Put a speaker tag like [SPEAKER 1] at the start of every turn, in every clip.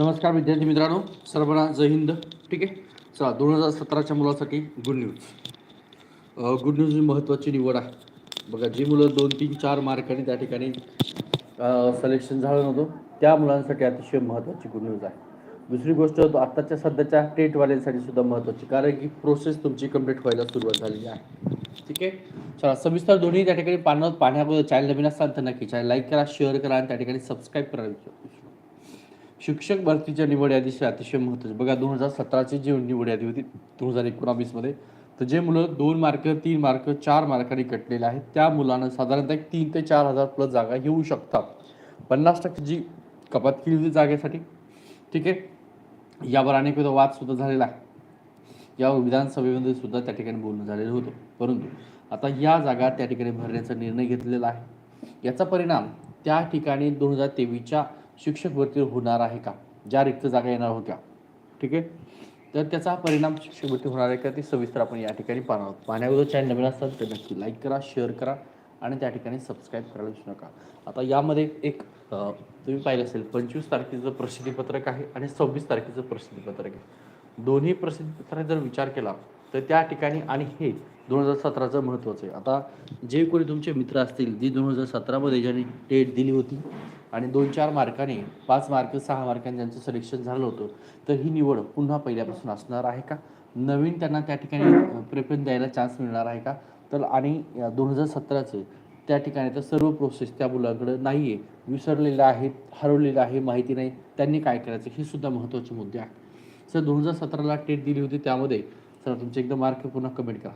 [SPEAKER 1] नमस्कार विद्यार्थी मित्रांनो सर्वांना जय हिंद. ठीक आहे? चला दोन हजार सतराच्या मुलासाठी गुड न्यूज गुड न्यूज ही महत्त्वाची निवड आहे. बघा जी मुलं दोन तीन चार मार्कांनी त्या ठिकाणी सिलेक्शन झालं नव्हतं त्या मुलांसाठी अतिशय महत्त्वाची गुड न्यूज आहे. दुसरी गोष्ट आत्ताच्या सध्याच्या टेटवाल्यांसाठी सुद्धा महत्त्वाची कारण की प्रोसेस तुमची कंप्लीट व्हायला सुरुवात झालेली आहे. ठीक आहे? चला सविस्तर दोन्ही त्या ठिकाणी पाहणं पाहण्याबद्दल चॅनल नवीन असताना नक्की चॅनल लाईक करा शेअर करा आणि त्या ठिकाणी सबस्क्राईब करा शिक्षक भरतीच्या निवड यादीशी अतिशय महत्त्वाची. बघा दोन हजार सतराची जी निवड यादी होती दोन हजार एकोणावीसमध्ये तर जे मुलं दोन मार्क तीन मार्क चार मार्काने कटलेले आहेत त्या मुलांना साधारणतः एक तीन ते चार हजार प्लस जागा येऊ शकतात. पन्नास टक्के जी कपात केली होती जागेसाठी ठीक आहे? यावर अनेक वेळा वाद सुद्धा झालेला आहे. यावर विधानसभेमध्ये सुद्धा त्या ठिकाणी बोलणं झालेलं होतं. परंतु आता या जागा त्या ठिकाणी भरण्याचा निर्णय घेतलेला आहे. याचा परिणाम त्या ठिकाणी दोन हजार तेवीसच्या शिक्षक भरती होणार आहे का? ज्या रिक्त जागा येणार होत्या. ठीक आहे? तर त्याचा परिणाम शिक्षक भरती होणार आहे का ते सविस्तर आपण या ठिकाणी पाहणार आहोत. पाहण्याबद्दल चॅनल नवीन असतात तर नक्की लाईक करा शेअर करा आणि त्या ठिकाणी सबस्क्राईब करायला विसरू नका. आता यामध्ये एक तुम्ही पाहिलं असेल पंचवीस तारखेचं प्रसिद्धीपत्रक आहे आणि सव्वीस तारखेचं प्रसिद्धीपत्रक आहे. दोन्ही प्रसिद्धीपत्रक जर विचार केला तर त्या ठिकाणी आणि हे दोन हजार सतराचं महत्त्वाचं आहे. आता जे कोणी तुमचे मित्र असतील जी दोन हजार सतरामध्ये ज्यांनी टेट दिली होती आणि दोन चार मार्काने पाच मार्क सहा मार्काने ज्यांचं सिलेक्शन झालं होतं तर ही निवड पुन्हा पहिल्यापासून असणार आहे का? नवीन त्यांना त्या ठिकाणी प्रेफरन्स द्यायला चान्स मिळणार आहे का? तर आणि दोन हजार सतराचं त्या ठिकाणी तर सर्व प्रोसेस त्या मुलांकडे नाही आहे विसरलेलं आहे हरवलेलं आहे माहिती नाही. त्यांनी काय करायचं हे सुद्धा महत्त्वाचे मुद्दे आहेत. सर दोन हजार सतराला टेट दिली होती त्यामध्ये सर तुमचे एकदा मार्क पुन्हा कमेंट करा.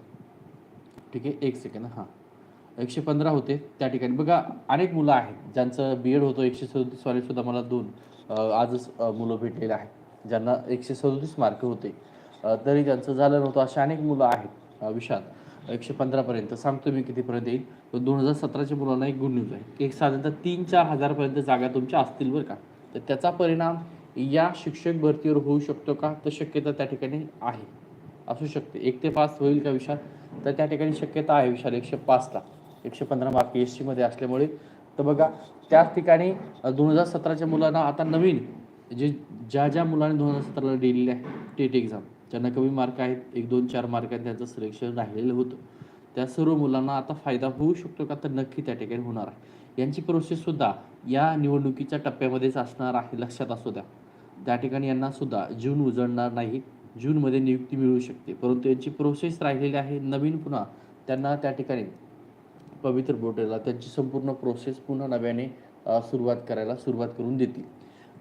[SPEAKER 1] ठीक आहे? एक सेकंड हां. एकशे पंधरा होते त्या ठिकाणी. बघा अनेक मुलं आहेत ज्यांचं बी एड होतं एकशे सदतीस वाले सुद्धा मला दोन आजच मुलं भेटलेले आहेत ज्यांना एकशे सदतीस मार्क होते. तरी त्यांचं झालं नव्हतं असे अनेक मुलं आहेत विषयात एकशे पंधरापर्यंत सांगतो मी कितीपर्यंत येईल. पण दोन हजार सतराच्या मुलांना एक गुड न्यूज आहे. एक साधारणतः तीन चार हजारपर्यंत जागा तुमच्या असतील बरं का. तर त्याचा परिणाम या शिक्षक भरतीवर होऊ शकतो का? तर शक्यता त्या ठिकाणी आहे. असू शकते. एक ते पाच होईल का विशाल? तर त्या ठिकाणी शक्यता आहे विशाल एकशे पाचला. एकशे पंधरा मार्क एसमध्ये असल्यामुळे. तर बघा त्याच ठिकाणी दोन हजार सतराच्या मुलांना आता नवीन जे ज्या ज्या मुलांनी दोन हजार सतराला दिलेली आहे टेट एक्झाम ज्यांना कमी मार्क आहेत एक दोन चार मार्कांनी त्यांचं सिलेक्शन राहिलेलं होतं. त्या सर्व मुलांना आता फायदा होऊ शकतो का? तर नक्की त्या ठिकाणी होणार आहे. यांची प्रोसेससुद्धा या निवडणुकीच्या टप्प्यामध्येच असणार आहे लक्षात असू द्या. त्या ठिकाणी यांना सुद्धा उजळणार नाही. जूनमध्ये नियुक्ती मिळू शकते. परंतु यांची प्रोसेस राहिलेली आहे. नवीन पुन्हा त्यांना त्या ठिकाणी पवित्र बोटेला त्यांची संपूर्ण प्रोसेस पुन्हा नव्याने सुरुवात करायला सुरुवात करून देतील.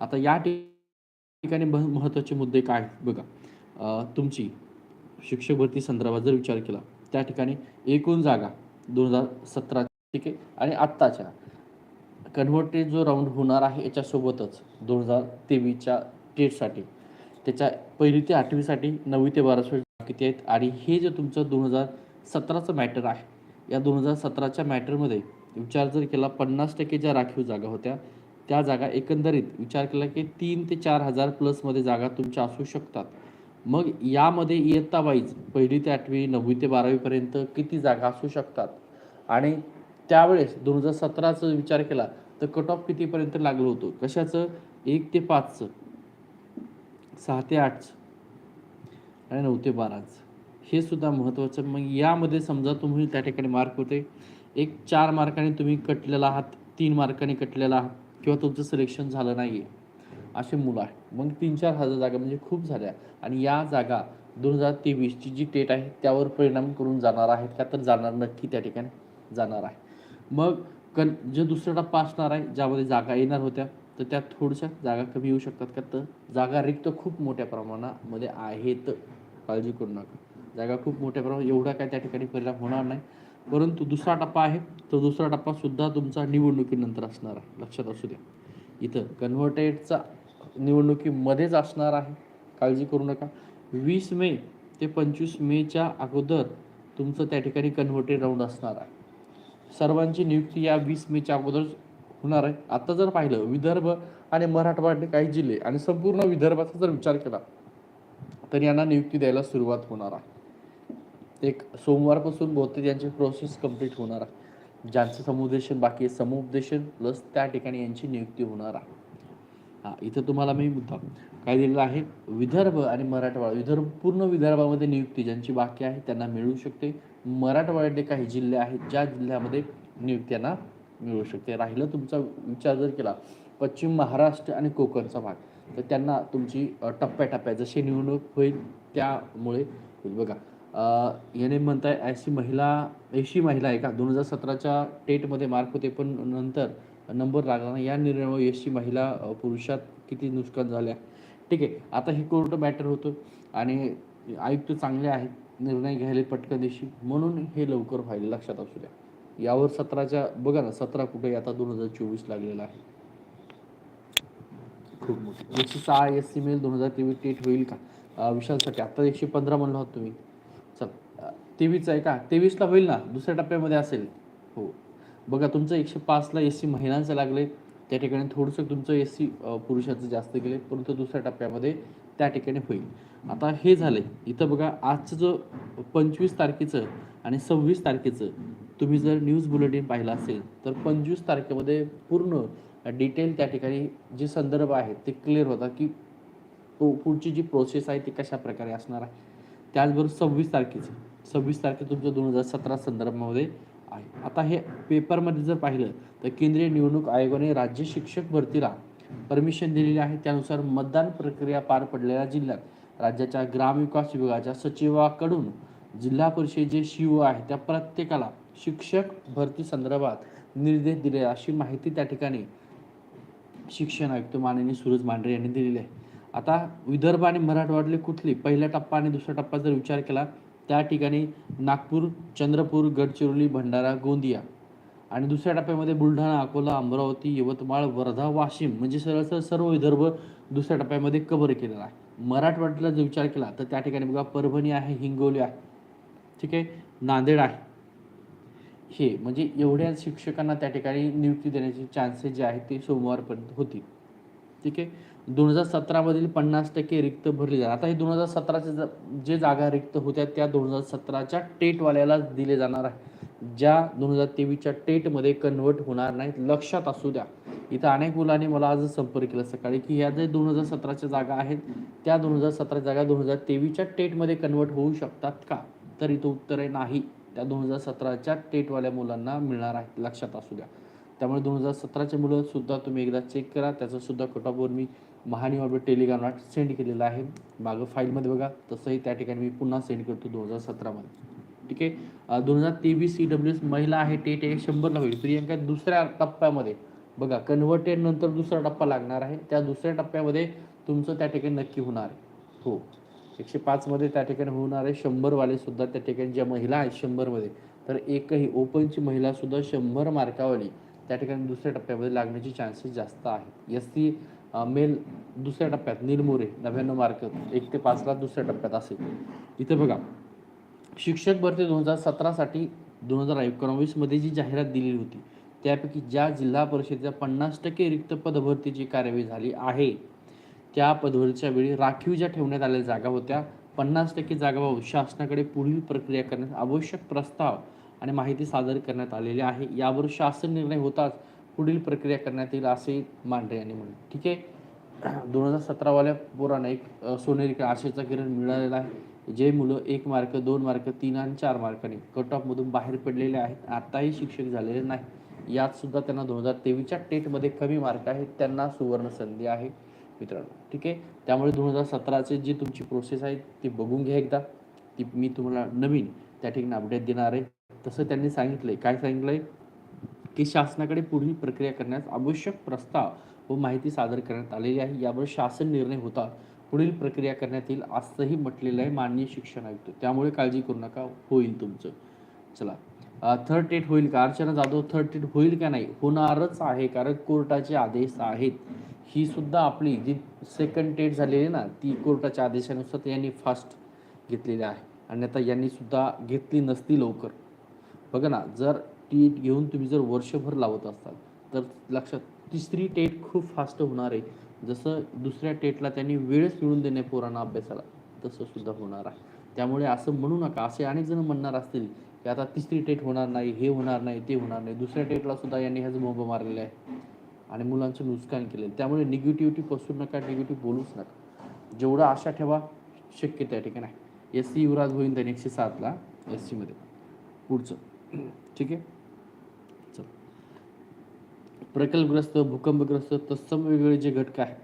[SPEAKER 1] आता या ठिकाणी महत्त्वाचे मुद्दे काय आहेत? बघा तुमची शिक्षक भरती संदर्भात जर विचार केला त्या ठिकाणी एकूण जागा दोन हजार सतरा ठीक आहे? आणि आत्ताच्या कन्व्हर्टेड जो राऊंड होणार आहे याच्यासोबतच दोन हजार तेवीसच्या टेटसाठी त्याच्या पहिली ते आठवीसाठी नववी ते बारावी किती आहेत? आणि हे जे तुमचं दोन हजार सतराचं मॅटर आहे या दोन हजार सतराच्या मॅटरमध्ये विचार जर केला पन्नास टक्के ज्या राखीव जागा होत्या त्या जागा एकंदरीत विचार केला की तीन ते चार हजार प्लसमध्ये जागा तुमच्या असू शकतात. मग यामध्ये इयत्ता वाईज पहिली ते आठवी नववी ते बारावीपर्यंत किती जागा असू शकतात? आणि त्यावेळेस दोन हजार सतराचा विचार केला तर कट ऑफ कितीपर्यंत लागलं होतं? कशाचं? एक ते पाचचं. सहा ते आठचं आणि नऊ ते बाराचं हे सुद्धा महत्त्वाचं मग यामध्ये समजा तुम्ही त्या ठिकाणी मार्क होते. एक चार मार्काने तुम्ही कटलेला आहात तीन मार्काने कटलेला आहात किंवा तुमचं सिलेक्शन झालं नाही आहे असे मुलं आहे. मग तीन चार हजार जागा म्हणजे खूप झाल्या. आणि या जागा दोन हजार तेवीसची जी टेट आहे त्यावर परिणाम करून जाणार आहेत का? तर जाणार नक्की त्या ठिकाणी जाणार आहे. मग कन जे दुसरा टप्पा असणार आहे ज्यामध्ये जागा येणार होत्या तर त्या थोडशा जागा कमी येऊ शकतात का? तर जागा रिक्त खूप मोठ्या प्रमाणामध्ये आहेत काळजी करू नका. जागा खूप मोठ्या प्रमाणात एवढा काय त्या ठिकाणी परिणाम होणार नाही. परंतु दुसरा टप्पा आहे तो दुसरा टप्पा सुद्धा तुमचा निवडणुकीनंतर असणार आहे. लक्षात असू द्या. इथं कन्व्हर्टेडचा निवडणुकीमध्येच असणार आहे. काळजी करू नका. वीस मे ते पंचवीस मेच्या अगोदर तुमचं त्या ठिकाणी कन्व्हर्टेड राऊंड असणार आहे. सर्वांची नियुक्ती या वीस मेच्या अगोदर होणार आहे. आता जर पाहिलं विदर्भ आणि मराठवाडे काही जिल्हे आणि संपूर्ण विदर्भाचा जर विचार केला तर यांना नियुक्ती द्यायला सुरुवात होणार आहे. एक सोमवारपासून बहुतेक यांची प्रोसेस कंप्लीट होणार आहे. ज्यांचं समुपदेशन बाकी आहे समुपदेशन प्लस त्या ठिकाणी यांची नियुक्ती होणार आहे. हा इथं तुम्हाला मी मुद्दा काय दिलेला आहे? विदर्भ आणि मराठवाडा विदर्भ पूर्ण विदर्भामध्ये नियुक्ती ज्यांची बाकी आहे त्यांना मिळू शकते. मराठवाड्यातले काही जिल्हे आहेत ज्या जिल्ह्यामध्ये नियुक्त्यांना मिळू शकते. राहिलं तुमचा विचार जर केला पश्चिम महाराष्ट्र आणि कोकणचा भाग तर त्यांना तुमची टप्प्याटप्प्या जशी निवडणूक होईल त्यामुळे होईल. बघा याने म्हणताय ऐशी महिला ऐशी महिला आहे का? दोन हजार सतराच्या टेटमध्ये मार्क होते पण नंतर नंबर लागला नाही. या निर्णयामुळे ऐशी महिला पुरुषात किती नुकसान झाल्या? ठीक आहे आता हे कोर्ट मॅटर होतं आणि आयुक्त चांगले आहेत निर्णय घ्यायला पटकन दिवशी म्हणून हे लवकर व्हायला लक्षात असू द्या. यावर सतराच्या बघा ना सतरा कुठे आता दोन हजार चोवीस लागलेला आहे. खूप मोठी एकशे सहा एस सी मिळेल दोन हजार तेवीस टेट होईल का? विशालसाठी. आता एकशे पंधरा म्हणला होता तुम्ही. चल तेवीस आहे का? तेवीसला होईल ना? दुसऱ्या टप्प्यामध्ये असेल. हो. बघा तुमचं एकशे पाचला एस सी महिलांचं लागले. त्या ठिकाणी थोडंसं तुमचं एस सी पुरुषाचं जास्त गेले. परंतु दुसऱ्या टप्प्यामध्ये त्या ठिकाणी होईल. आता हे झालंय. इथं बघा आजचं जो पंचवीस तारखेचं आणि सव्वीस तारखेचं तुम्ही जर न्यूज बुलेटिन पाहिलं असेल तर पंचवीस तारखेमध्ये पूर्ण डिटेल त्या ठिकाणी जे संदर्भ आहेत ते क्लिअर होता की पुढची जी प्रोसेस आहे ती कशा प्रकारे असणार आहे. त्याचबरोबर सव्वीस तारखेचं सव्वीस तारखे तुमचं दोन हजार सतरा संदर्भामध्ये आहे. आता हे पेपरमध्ये जर पाहिलं तर केंद्रीय निवडणूक आयोगाने राज्य शिक्षक भरतीला परमिशन दिलेली आहे. त्यानुसार मतदान प्रक्रिया पार पडलेल्या जिल्ह्यात राज्याच्या ग्रामविकास विभागाच्या सचिवाकडून जिल्हा परिषद जे शिव आहे त्या प्रत्येकाला शिक्षक भरती संदर्भात निर्देश दिले अशी माहिती त्या ठिकाणी शिक्षण आयुक्त माननीय सूरज मांढरे यांनी दिलेली आहे. आता विदर्भ आणि मराठवाड्यातली कुठली पहिला टप्पा आणि दुसरा टप्पा जर विचार केला त्या ठिकाणी नागपूर चंद्रपूर गडचिरोली भंडारा गोंदिया आणि दुसऱ्या टप्प्यामध्ये बुलढाणा अकोला अमरावती यवतमाळ वर्धा वाशिम म्हणजे सरळ सरळ सर्व विदर्भ दुसऱ्या टप्प्यामध्ये कव्हर केलेला आहे. मराठवाड्याला जर विचार केला तर त्या ठिकाणी बघा परभणी आहे हिंगोली आहे. ठीक आहे? नांदेड आहे. हे म्हणजे एवढ्या शिक्षकांना त्या ठिकाणी नियुक्ती देण्याचे चान्सेस जे आहेत ते सोमवारपर्यंत होतील. ठीक आहे? दोन हजार सतरामधील पन्नास टक्के रिक्त भरले जाणार. आता हे दोन हजार सतराच्या जे जागा रिक्त होत्या त्या दोन हजार सतराच्या टेटवाल्याला दिले जाणार आहे. ज्या दोन हजार तेवीसच्या टेटमध्ये कन्वर्ट होणार नाहीत लक्षात असू द्या. इथं अनेक मुलांनी मला आज संपर्क केला सकाळी की ह्या जे दोन हजार सतराच्या जागा आहेत त्या दोन हजार सतराच्या जागा दोन हजार तेवीसच्या टेटमध्ये कन्वर्ट होऊ शकतात का? तर इथं उत्तर आहे नाही. त्या दोन हजार सतराच्या टेटवाल्या मुलांना मिळणार आहे लक्षात असू द्या. त्यामुळे दोन हजार सतराच्या मुलंसुद्धा तुम्ही एकदा चेक करा. त्याचंसुद्धा कटॉपवर मी महानिवाबर टेलिग्रामला सेंड केलेलं आहे. मागं फाईलमध्ये बघा तसंही त्या ठिकाणी मी पुन्हा सेंड करतो दोन हजार सतरामध्ये. ठीक आहे? दोन हजार तेवीस सी डब्ल्यू एस महिला आहे टेट एक शंभरला होईल. प्रियंका दुसऱ्या टप्प्यामध्ये बघा कन्व्हर्टेड नंतर दुसरा टप्पा लागणार आहे. त्या दुसऱ्या टप्प्यामध्ये तुमचं त्या ठिकाणी नक्की होणार आहे. हो. एकशे पाचमध्ये त्या ठिकाणी होणार आहे शंभरवाले सुद्धा त्या ठिकाणी ज्या महिला आहेत शंभरमध्ये तर एकही ओपनची महिला सुद्धा शंभर मार्कावाली त्या ठिकाणी दुसऱ्या टप्प्यामध्ये लागण्याचे चान्सेस जास्त आहेत. एस सी मेल दुसऱ्या टप्प्यात नीलमोरे नव्याण्णव मार्क एक ते पाचला दुसऱ्या टप्प्यात असेल. इथे बघा शिक्षक भरती दोन हजार सतरासाठी दोन हजार एकोणावीसमध्ये जी जाहिरात दिलेली होती त्यापैकी ज्या जिल्हा परिषदेच्या पन्नास टक्के रिक्त पदभरतीची कार्यवाही झाली आहे त्या पदवीच्या वेळी राखीव ज्या ठेवण्यात आलेल्या जागा होत्या. पन्नास टक्के जागा शासनाकडे पुढील प्रक्रिया करण्यास आवश्यक प्रस्ताव आणि माहिती सादर करण्यात आलेली आहे. यावर शासन निर्णय होताच पुढील प्रक्रिया करण्यात येईल असे मांढरे यांनी म्हणले ठीक आहे. दोन हजार सतरावाल्या पोरांना एक सोनेरी आशेचा किरण मिळालेला आहे. जे मुलं एक मार्क दोन मार्क तीन आणि चार मार्काने कट ऑफमधून बाहेर पडलेले आहेत. आताही शिक्षक झालेले नाही यात सुद्धा त्यांना दोन हजार तेवीसच्या टेटमध्ये कमी मार्क आहेत. त्यांना सुवर्ण संधी आहे. मित्रांनो. ठीक आहे? त्यामुळे दोन हजार सतराचे जी तुमची प्रोसेस आहे ती बघून घ्या एकदा. ती मी तुम्हाला नवीन त्या ठिकाणी अपडेट देणार आहे. तसं त्यांनी सांगितलंय. काय सांगितलंय? की शासनाकडे पुढील प्रक्रिया करण्यास आवश्यक प्रस्ताव व माहिती सादर करण्यात आलेली आहे. यावर शासन निर्णय होता. पुढील प्रक्रिया करण्यात येईल असंही म्हटलेलं आहे माननीय शिक्षण आयुक्त. त्यामुळे काळजी करू नका. होईल तुमचं. चला. थर्ड टेट होईल का? अर्चना जाधव थर्ड टेट होईल का नाही? होणारच आहे कारण कोर्टाचे आदेश आहेत. ही सुद्धा आपली जी सेकंड टेट झालेली आहे ना ती कोर्टाच्या आदेशानुसार यांनी फास्ट घेतलेली आहे. आणि आता यांनी सुद्धा घेतली नसती लवकर. बघा ना जर टेट घेऊन तुम्ही जर वर्षभर लावत असाल तर लक्षात तिसरी टेट खूप फास्ट होणार आहे. जसं दुसऱ्या टेटला त्यांनी वेळच मिळून देणे पोरांना अभ्यासाला तसं सुद्धा होणार आहे. त्यामुळे असं म्हणू नका. असे अनेक जण म्हणणार असतील की आता तिसरी टेट होणार नाही हे होणार नाही ते होणार नाही. दुसऱ्या टेटला सुद्धा यांनी ह्याच बोंब मारलेले आहे. आणि मुलांचं नुकसान केलेलं त्यामुळे निगेटिव्हिटी पसरू नका निगेटिव्ह बोलूच नका. जेवढं आशा ठेवा शक्य त्या ठिकाणी आहे. एस सी युवराज होईल त्याने एकशे सातला एस सीमध्ये. पुढचं. ठीक आहे? चल. प्रकल्पग्रस्त भूकंपग्रस्त तत्सम वेगवेगळे जे घटक आहेत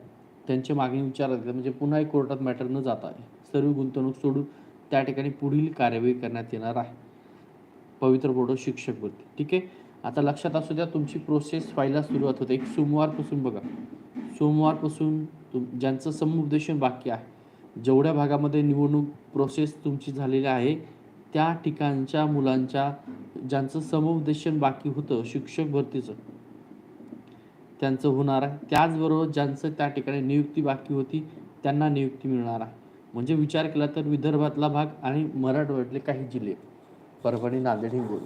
[SPEAKER 1] त्यांची मागणी विचारात घेतली. म्हणजे पुन्हा एक कोर्टात मॅटर न जाता सर्व गुंतवणूक सोडून त्या ठिकाणी पुढील कार्यवाही करण्यात येणार आहे. पवित्र बोर्ड शिक्षक भरती ठीक आहे? आता लक्षात असू द्या तुमची प्रोसेस व्हायला सुरुवात होते. एक सोमवारपासून बघा. सोमवारपासून तुम ज्यांचं समुपदेशन बाकी आहे जेवढ्या भागामध्ये निवडणूक प्रोसेस तुमची झालेली आहे त्या ठिकाणच्या मुलांच्या ज्यांचं समुपदेशन बाकी होतं शिक्षक भरतीचं त्यांचं होणार आहे. त्याचबरोबर ज्यांचं त्या ठिकाणी नियुक्ती बाकी होती त्यांना नियुक्ती मिळणार आहे. म्हणजे विचार केला तर विदर्भातला भाग आणि मराठवाड्यातले काही जिल्हे. परभणी नांदेड हिंगोली.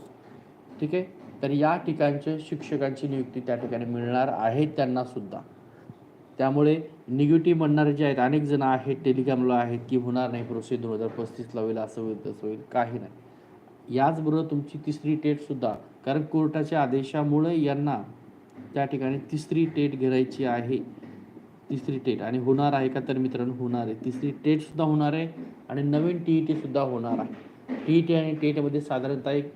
[SPEAKER 1] ठीक आहे? तर या ठिकाणचे शिक्षकांची नियुक्ती त्या ठिकाणी मिळणार आहे त्यांना सुद्धा. त्यामुळे निगेटिव्ह म्हणणारे जे आहेत अनेक जण आहेत टेलिग्रामला आहेत की होणार नाही प्रोसेस दोन हजार पस्तीसला होईल असं होईल तसं होईल काही नाही. याचबरोबर तुमची तिसरी टेटसुद्धा कारण कोर्टाच्या आदेशामुळे यांना त्या ठिकाणी तिसरी टेट घ्यायची आहे. तिसरी टेट आणि होणार आहे का? तर मित्रांनो होणार आहे. तिसरी टेट सुद्धा होणार आहे आणि नवीन टी ई टी सुद्धा होणार आहे. टी ई टी आणि टेटमध्ये साधारणतः एक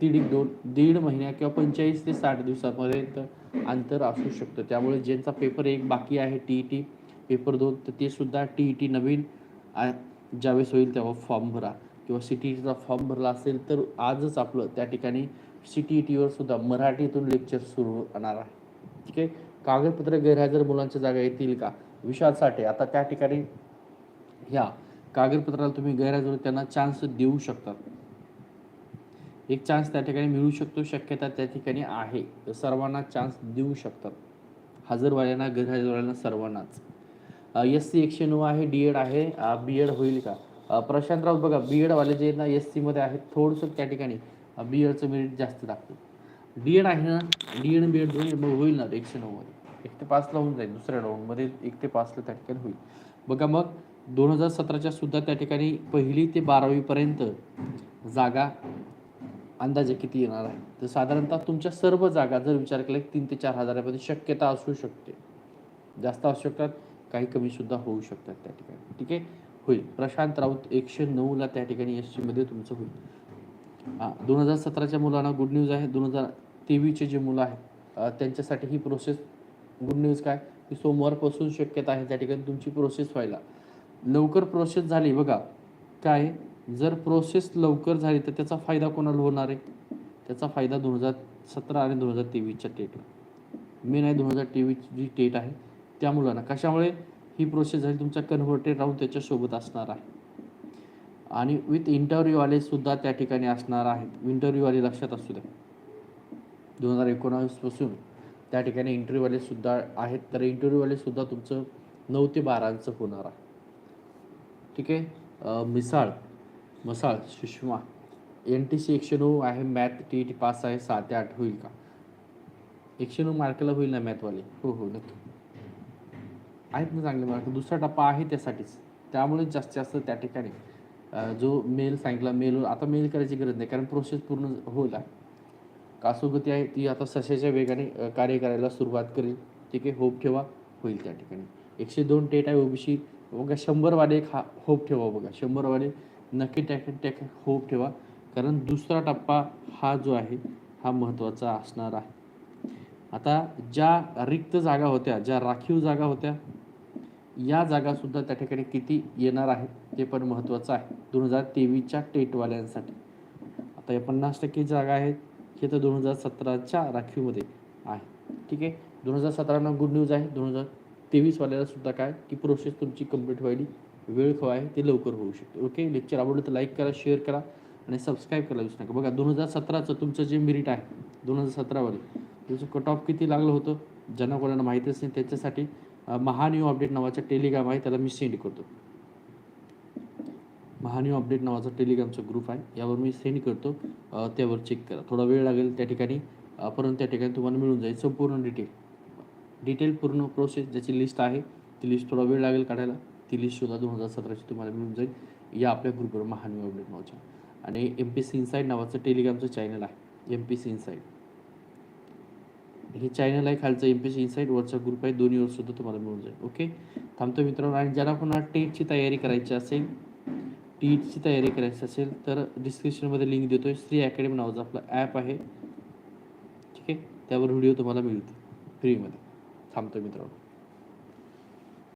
[SPEAKER 1] दीड एक दोन दीड महिन्या किंवा पंचेचाळीस ते साठ दिवसापर्यंत अंतर असू शकतं. त्यामुळे ज्यांचा पेपर एक बाकी आहे टी ई टी पेपर दोन तर ते सुद्धा टी ई टी नवीन ज्यावेळेस होईल तेव्हा फॉर्म भरा. किंवा सी टी ईचा फॉर्म भरला असेल तर आजच आपलं त्या ठिकाणी सी टी ई टीवर सुद्धा मराठीतून लेक्चर सुरू होणार आहे. ठीक आहे? कागदपत्र गैरहजर मुलांच्या जागा येतील का? विषयासाठी आता त्या ठिकाणी ह्या कागदपत्राला तुम्ही गैरहजर त्यांना चान्स देऊ शकतात एक चान्स त्या ठिकाणी मिळू शकतो शक्यता त्या ठिकाणी आहे. तर सर्वांना चान्स देऊ शकतात. हजरवाल्यांना गैरहजरवाल्यांना सर्वांनाच. एस सी एकशे नऊ आहे डी एड आहे. बी एड होईल का? प्रशांत राऊत बघा बी एडवाले जे ना एस सीमध्ये आहेत थोडंसं त्या ठिकाणी बी एडचं मेरिट जास्त लागतं. डी एड आहे ना डी एड बी एड होईल मग होईल ना एकशे नऊमध्ये. एक ते पाचला होऊन जाईल दुसऱ्या राऊंडमध्ये एक ते पाचला त्या ठिकाणी होईल. बघा मग दोन हजार सतराच्या सुद्धा त्या ठिकाणी पहिली ते बारावीपर्यंत जागा अंदाजे किती येणार आहे? तर साधारणतः तुमच्या सर्व जागा जर विचार केला तीन ते चार हजारामध्ये शक्यता असू शकते. जास्त असू शकतात काही कमी सुद्धा होऊ शकतात त्या ठिकाणी. ठीक आहे? होईल. प्रशांत राऊत एकशे नऊला त्या ठिकाणी एसमध्ये तुमचं होईल. हां दोन हजार सतराच्या मुलांना गुड न्यूज आहे. दोन हजार तेवीसचे जे मुलं आहेत त्यांच्यासाठी ही प्रोसेस गुड न्यूज काय? की सोमवारपासून शक्यता आहे त्या ठिकाणी तुमची प्रोसेस व्हायला. लवकर प्रोसेस झाली. बघा काय? जर प्रोसेस लवकर झाली तर त्याचा फायदा कोणाला होणार आहे? त्याचा फायदा दोन हजार सतरा आणि दोन हजार तेवीसच्या टेटला मेन आहे दोन हजार तेवीस जी टेट आहे त्या मुलांना. कशामुळे? ही प्रोसेस झाली तुमचा कन्व्हर्टेड राहून त्याच्यासोबत असणार आहे. आणि विथ इंटरव्ह्यूवाले सुद्धा त्या ठिकाणी असणार आहेत. इंटरव्ह्यूवाले लक्षात असू द्या. दोन हजार एकोणावीसपासून त्या ठिकाणी इंटरव्ह्यूवाले सुद्धा आहेत. तर इंटरव्ह्यूवाले सुद्धा तुमचं नऊ ते बारांचं होणार आहे. ठीक आहे? Misal Masal Sushma. N T C एकशे नऊ आहे मॅथ टी टी पास आहे सात ते आठ होईल का? एकशे नऊ मार्काला होईल ना मॅथवाले हो हो नक्की. आहेत ना चांगले मार्क दुसरा टप्पा आहे त्यासाठीच. त्यामुळे जास्तीत जास्त त्या ठिकाणी जो मेल सांगितला मेल आता मेल करायची गरज नाही कारण प्रोसेस पूर्ण होईल कासोगती आहे ती आता सशाच्या वेगाने कार्य करायला सुरुवात करेल. ठीक आहे? होप ठेवा होईल त्या ठिकाणी. एकशे दोन टेट आहे ओबीसी बघा शंभरवाले एक हा होप ठेवा बघा. शंभरवाले नक्की टॅक टॅक होप ठेवा. कारण दुसरा टप्पा हा जो आहे हा महत्त्वाचा असणार आहे. आता ज्या रिक्त जागा होत्या ज्या राखीव जागा होत्या या जागासुद्धा त्या ठिकाणी किती येणार आहेत ते पण महत्त्वाचं आहे. दोन हजार तेवीसच्या टेटवाल्यांसाठी. आता या पन्नास टक्के जागा आहेत हे तर दोन हजार सतराच्या राखीवमध्ये आहे. ठीक आहे? दोन हजार सतराला गुड न्यूज आहे दोन हजार तेवीसवाल्याला सुद्धा काय की प्रोसेस तुमची कंप्लीट व्हायली वेळ खवा आहे ते लवकर होऊ शकते. ओके लेक्चर आवडलं तर लाईक करा शेअर करा आणि सबस्क्राईब करायला विसरू नका. बघा दोन हजार सतराचं तुमचं जे मेरिट आहे दोन हजार सतरावाले तुमचं कट ऑफ किती लागलं होतं? ज्यांना कोणाला माहीतच नाही त्याच्यासाठी महान्यू अपडेट नावाचा टेलिग्राम आहे त्याला मी सेंड करतो. महान्यू अपडेट नावाचा टेलिग्रामचा ग्रुप आहे यावर मी सेंड करतो. त्यावर चेक करा. थोडा वेळ लागेल त्या ठिकाणी परंतु त्या ठिकाणी तुम्हाला मिळून जाईल संपूर्ण डिटेल डिटेल पूर्ण प्रोसेस ज्याची लिस्ट आहे ती लिस्ट थोडा वेळ लागेल काढायला. ती लिस्टसुद्धा दोन हजार सतराची तुम्हाला मिळून जाईल या आपल्या ग्रुपवर महानवी अपडेट नावाच्या. आणि एम पी सी इन्साईड नावाचं टेलिग्रामचं चॅनल आहे एम पी सी इन्साईड हे चॅनल आहे खालचं एम पी सी इन्साईट वरचा ग्रुप आहे दोन्हीवर सुद्धा तुम्हाला मिळून जाईल ओके? थांबतो मित्रांनो आणि ज्यांना कोणाला टेटची तयारी करायची असेल टीटची तयारी करायची असेल तर डिस्क्रिप्शनमध्ये लिंक देतोय. श्री अकॅडमी नावाचं आपलं ॲप आहे. ठीक आहे? त्यावर व्हिडिओ तुम्हाला मिळतील फ्रीमध्ये थांबतो मित्रांनो